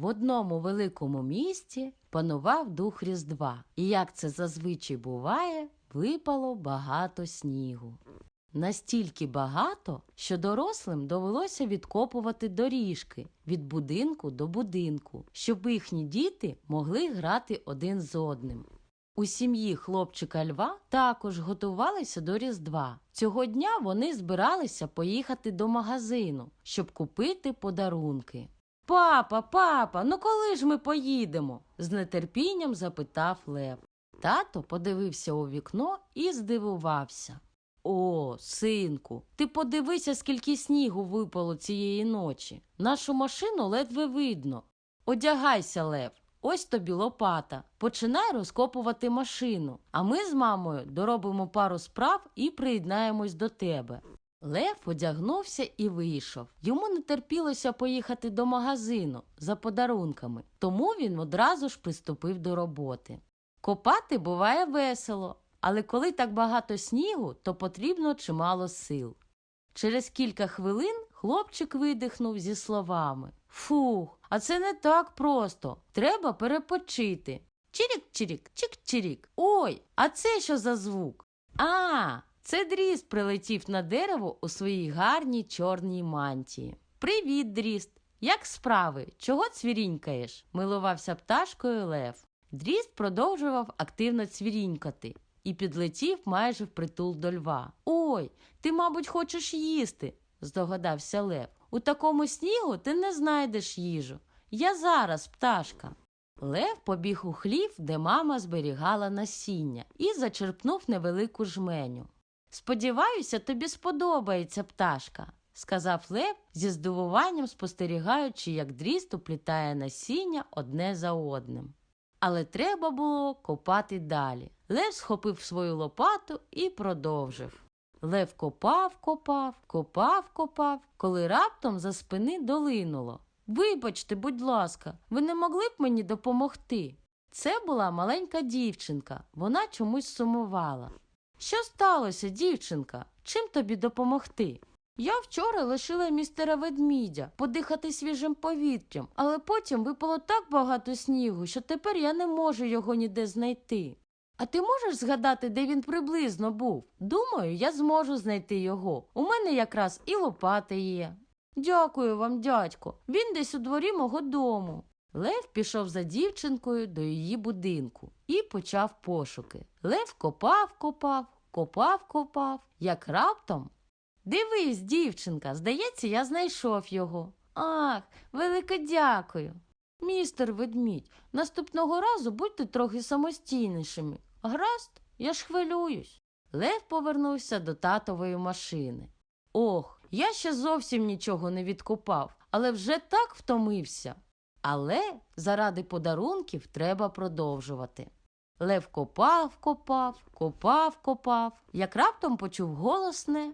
В одному великому місті панував дух Різдва, і як це зазвичай буває, випало багато снігу. Настільки багато, що дорослим довелося відкопувати доріжки від будинку до будинку, щоб їхні діти могли грати один з одним. У сім'ї хлопчика Льва також готувалися до Різдва. Цього дня вони збиралися поїхати до магазину, щоб купити подарунки. Папа, папа, ну коли ж ми поїдемо? з нетерпінням запитав Лев. Тато подивився у вікно і здивувався. О, синку, ти подивися, скільки снігу випало цієї ночі. Нашу машину ледве видно. Одягайся, Лев, ось тобі лопата. Починай розкопувати машину, а ми з мамою доробимо пару справ і приєднаємось до тебе. Лев одягнувся і вийшов. Йому не терпілося поїхати до магазину за подарунками, тому він одразу ж приступив до роботи. Копати буває весело, але коли так багато снігу, то потрібно чимало сил. Через кілька хвилин хлопчик видихнув зі словами Фух, а це не так просто. Треба перепочити. Чирік-чирік, чик-чирік. Ой, а це що за звук? А, це дріст прилетів на дерево у своїй гарній чорній мантії. Привіт, дріст! Як справи? Чого цвірінькаєш? милувався пташкою Лев. Дріст продовжував активно цвірінькати і підлетів майже впритул до льва. Ой, ти, мабуть, хочеш їсти, здогадався Лев. У такому снігу ти не знайдеш їжу. Я зараз, пташка. Лев побіг у хлів, де мама зберігала насіння, і зачерпнув невелику жменю. Сподіваюся, тобі сподобається пташка, сказав Лев зі здивуванням спостерігаючи, як дріст уплітає насіння одне за одним. Але треба було копати далі. Лев схопив свою лопату і продовжив. Лев копав, копав, копав, копав, коли раптом за спини долинуло. Вибачте, будь ласка, ви не могли б мені допомогти? Це була маленька дівчинка, вона чомусь сумувала. Що сталося, дівчинка? Чим тобі допомогти? Я вчора лишила містера ведмідя подихати свіжим повітрям, але потім випало так багато снігу, що тепер я не можу його ніде знайти. А ти можеш згадати, де він приблизно був? Думаю, я зможу знайти його. У мене якраз і лопата є. Дякую вам, дядько. Він десь у дворі мого дому. Лев пішов за дівчинкою до її будинку і почав пошуки. Лев копав, копав, копав, копав, як раптом. Дивись, дівчинка, здається, я знайшов його. Ах, велике дякую. Містер ведмідь, наступного разу будьте трохи самостійнішими. Гаразд, я ж хвилююсь. Лев повернувся до татової машини. Ох, я ще зовсім нічого не відкопав, але вже так втомився. Але заради подарунків треба продовжувати. Лев копав, копав, копав, копав, як раптом почув голосне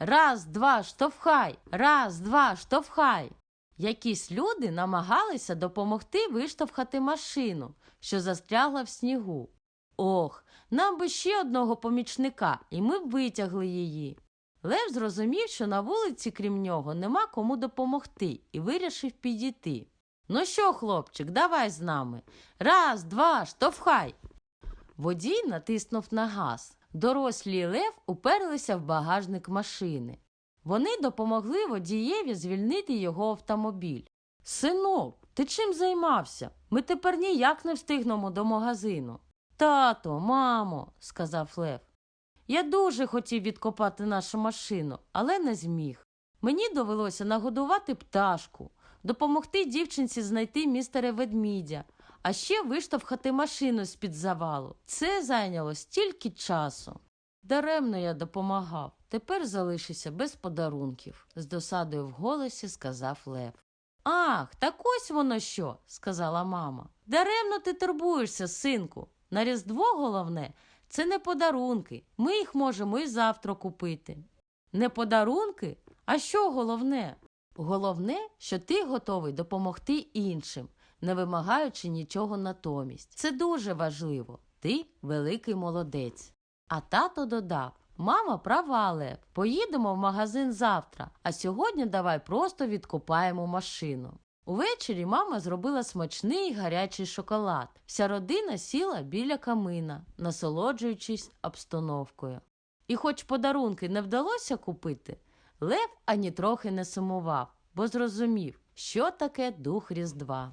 Раз, два, штовхай, раз, два, штовхай. Якісь люди намагалися допомогти виштовхати машину, що застрягла в снігу. Ох, нам би ще одного помічника, і ми б витягли її. Лев зрозумів, що на вулиці, крім нього, нема кому допомогти, і вирішив підійти. Ну що, хлопчик, давай з нами. Раз, два, штовхай. Водій натиснув на газ. Дорослі Лев уперлися в багажник машини. Вони допомогли водієві звільнити його автомобіль. Синок, ти чим займався? Ми тепер ніяк не встигнемо до магазину. Тато, мамо, сказав Лев. Я дуже хотів відкопати нашу машину, але не зміг. Мені довелося нагодувати пташку, допомогти дівчинці знайти містера ведмідя, а ще виштовхати машину з-під завалу. Це зайняло стільки часу. Даремно я допомагав. Тепер залишися без подарунків, з досадою в голосі сказав Лев. Ах, так ось воно що, сказала мама. Даремно ти турбуєшся, синку. На Різдво головне це не подарунки. Ми їх можемо і завтра купити. Не подарунки? А що головне? Головне, що ти готовий допомогти іншим, не вимагаючи нічого натомість. Це дуже важливо. Ти великий молодець. А тато додав Мама права, Лев, поїдемо в магазин завтра, а сьогодні давай просто відкопаємо машину. Увечері мама зробила смачний гарячий шоколад. Вся родина сіла біля камина, насолоджуючись обстановкою. І хоч подарунки не вдалося купити, Лев ані трохи не сумував, бо зрозумів, що таке дух Різдва.